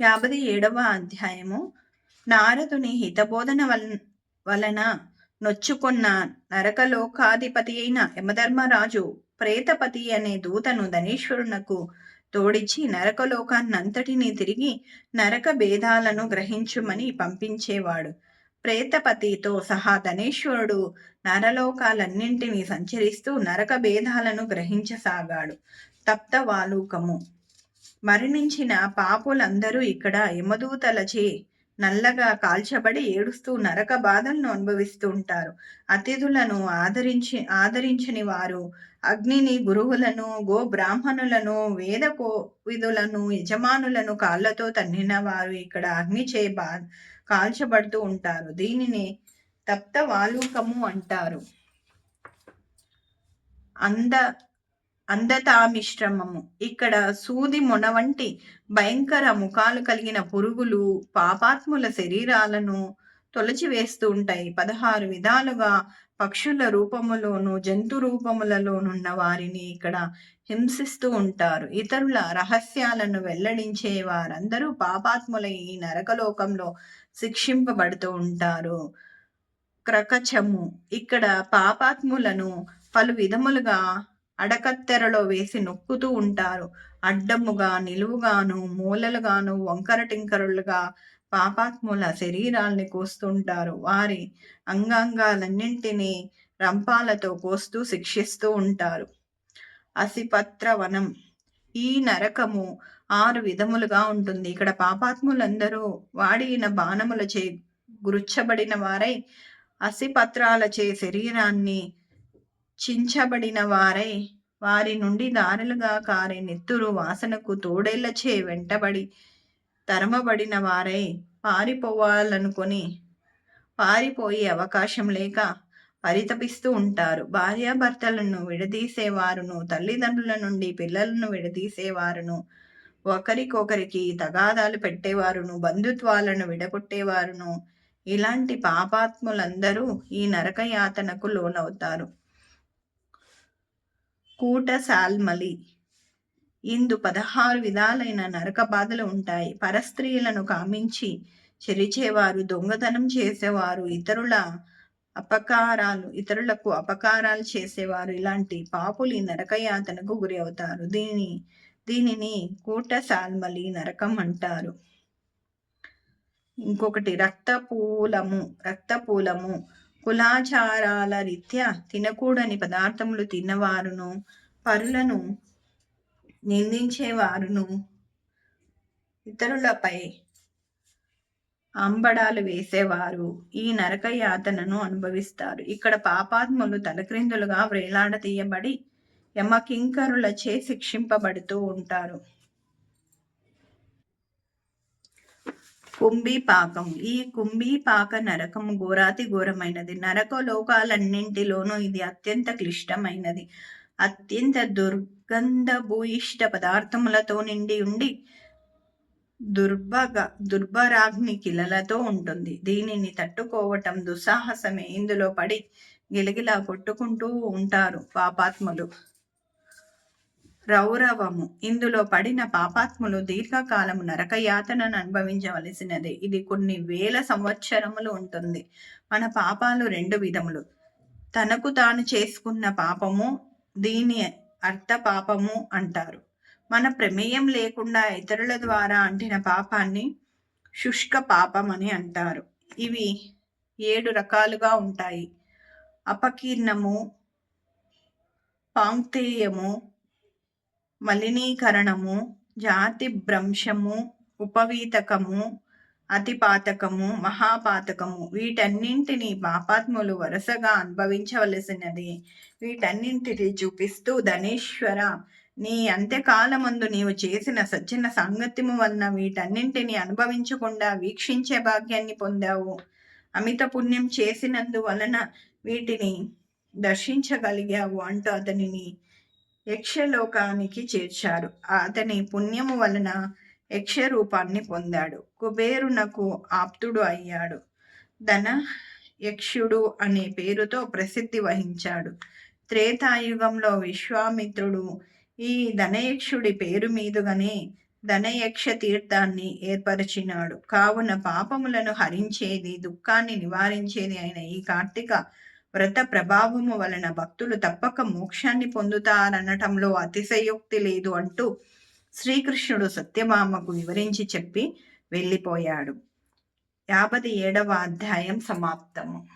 యాభై ఏడవ అధ్యాయము. నారదుని హితబోధన వలన నొచ్చుకున్న నరకలోకాధిపతి అయిన యమధర్మరాజు ప్రేతపతి అనే దూతను ధనేశ్వరునకు తోడిచి నరకలోకాన్నంతటినీ తిరిగి నరక భేదాలను గ్రహించుమని పంపించేవాడు. ప్రేతపతితో సహా ధనేశ్వరుడు నరలోకాలన్నింటినీ సంచరిస్తూ నరక భేదాలను గ్రహించసాగాడు. తప్త వాలూకము. మరణించిన పాపులందరూ ఇక్కడ యమదూతలచే నల్లగా కాల్చబడి ఏడుస్తూ నరక బాధలను అనుభవిస్తూ ఉంటారు. అతిథులను ఆదరించి ఆదరించని వారు అగ్నిని గురువులను గో బ్రాహ్మణులను వేద విధులను యజమానులను కాళ్ళతో తన్నిన వారు ఇక్కడ అగ్ని చే బా కాల్చబడుతూ ఉంటారు. దీనిని తప్త వాలుకము అంటారు. అంద అందతామిశ్రమము. ఇక్కడ సూది మొన వంటి భయంకర ముఖాలు కలిగిన పురుగులు పాపాత్ముల శరీరాలను తొలచివేస్తూ ఉంటాయి. పదహారు విధాలుగా పక్షుల రూపములోను జంతు రూపములలోనున్న వారిని ఇక్కడ హింసిస్తూ ఉంటారు. ఇతరుల రహస్యాలను వెల్లడించే వారందరూ పాపాత్ముల ఈ నరకలోకంలో శిక్షింపబడుతూ ఉంటారు. క్రకచము. ఇక్కడ పాపాత్ములను పలు విధములుగా అడకత్తెరలో వేసి నొక్కుతూ ఉంటారు. అడ్డముగా నిలువుగాను మూలలుగాను వంకర టింకరులుగా పాపాత్ముల శరీరాల్ని కోస్తుంటారు. వారి అంగాంగాలన్నింటినీ రంపాలతో కోస్తూ శిక్షిస్తూ ఉంటారు. అసిపత్ర వనం ఈ నరకము ఆరు విధములుగా ఉంటుంది. ఇక్కడ పాపాత్ములందరూ వాడిన బాణములచే గురుచ్చబడిన వారై అసిపత్రాలచే శరీరాన్ని చించబడిన వారై. వారి నుండి దారులుగా కారే నెత్తురు వాసనకు తోడేళ్ళచే వెంటబడి తరమబడిన వారై పారిపోవాలనుకొని పారిపోయే అవకాశం లేక పరితపిస్తూ ఉంటారు. భార్యాభర్తలను విడదీసేవారును తల్లిదండ్రుల నుండి పిల్లలను విడదీసేవారును ఒకరికొకరికి తగాదాలు పెట్టేవారును బంధుత్వాలను విడగొట్టేవారును. ఇలాంటి పాపాత్ములందరూ ఈ నరకయాతనకు లోనవుతారు. కూటశాల్మలి ఇందు పదహారు విధాలైన నరక బాధలు ఉంటాయి. పరస్త్రీలను కామించి చెరిచేవారు దొంగతనం చేసేవారు ఇతరుల అపకారాలు ఇతరులకు అపకారాలు చేసేవారు. ఇలాంటి పాపులు ఈ నరకయాతనకు గురి అవుతారు. దీని దీనిని కూటశాల్మలి నరకం అంటారు. ఇంకొకటి రక్తపూలము రక్తపూలము. కులాచారాల రీత్యా తినకూడని పదార్థములు తిన్నవారును పరులను నిందించేవారును. ఇతరులపై అంబడాలు వేసేవారు. ఈ నరక యాతనను అనుభవిస్తారు. ఇక్కడ పాపాత్ములు తలక్రిందులుగా వ్రేలాడతీయబడి యమకింకరులచే శిక్షింపబడుతూ ఉంటారు. కుంభీపాకం. ఈ కుంభీపాక నరకం ఘోరాతి ఘోరమైనది. నరక లోకాలన్నింటిలోనూ ఇది అత్యంత క్లిష్టమైనది. అత్యంత దుర్గంధ భూయిష్ట పదార్థములతో నిండి ఉండి దుర్భగ దుర్భరాగ్ని కిలలతో ఉంటుంది. దీనిని తట్టుకోవటం దుస్సాహసమే. ఇందులో పడి గిలగిలా కొట్టుకుంటూ ఉంటారు పాపాత్ములు. రౌరవము. ఇందులో పడిన పాపాత్ములు దీర్ఘకాలము నరకయాతనను అనుభవించవలసినదే. ఇది కొన్ని వేల సంవత్సరములు ఉంటుంది. మన పాపాలు రెండు విధములు. తనకు తాను చేసుకున్న పాపము దీని అర్థ పాపము అంటారు. మన ప్రమేయం లేకుండా ఇతరుల ద్వారా అంటిన పాపాన్ని శుష్క పాపం అని అంటారు. ఇవి ఏడు రకాలుగా ఉంటాయి. అపకీర్ణము పాంక్తేయము మలినీకరణము జాతి భ్రంశము ఉపవీతకము అతిపాతకము మహాపాతకము. వీటన్నింటిని పాపాత్ములు వరుసగా అనుభవించవలసినది. వీటన్నింటిని చూపిస్తూ ధనేశ్వర నీ అంత్యకాలమందు నీవు చేసిన సజ్జన సాంగత్యము వలన వీటన్నింటిని అనుభవించకుండా వీక్షించే భాగ్యాన్ని పొందావు. అమిత పుణ్యం చేసినందు వలన వీటిని దర్శించగలిగావు అంటూ అతనిని యక్షలోకానికి చేర్చారు అతని పుణ్యము వలన యక్ష రూపాన్ని పొందాడు. కుబేరునకు ఆప్తుడు అయ్యాడు. ధన యక్షుడు అనే పేరుతో ప్రసిద్ధి వహించాడు. త్రేతాయుగంలో విశ్వామిత్రుడు ఈ ధనయక్షుడి పేరు మీదుగానే ధనయక్ష తీర్థాన్ని ఏర్పరిచినాడు. కావున పాపములను హరించేది దుఃఖాన్ని నివారించేది అయిన ఈ కార్తీక వ్రత ప్రభావము వలన భక్తులు తప్పక మోక్షాన్ని పొందుతారనటంలో అతిశయోక్తి లేదు అంటూ శ్రీకృష్ణుడు సత్యభామకు వివరించి చెప్పి వెళ్ళిపోయాడు. యాభై ఏడవ అధ్యాయం సమాప్తము.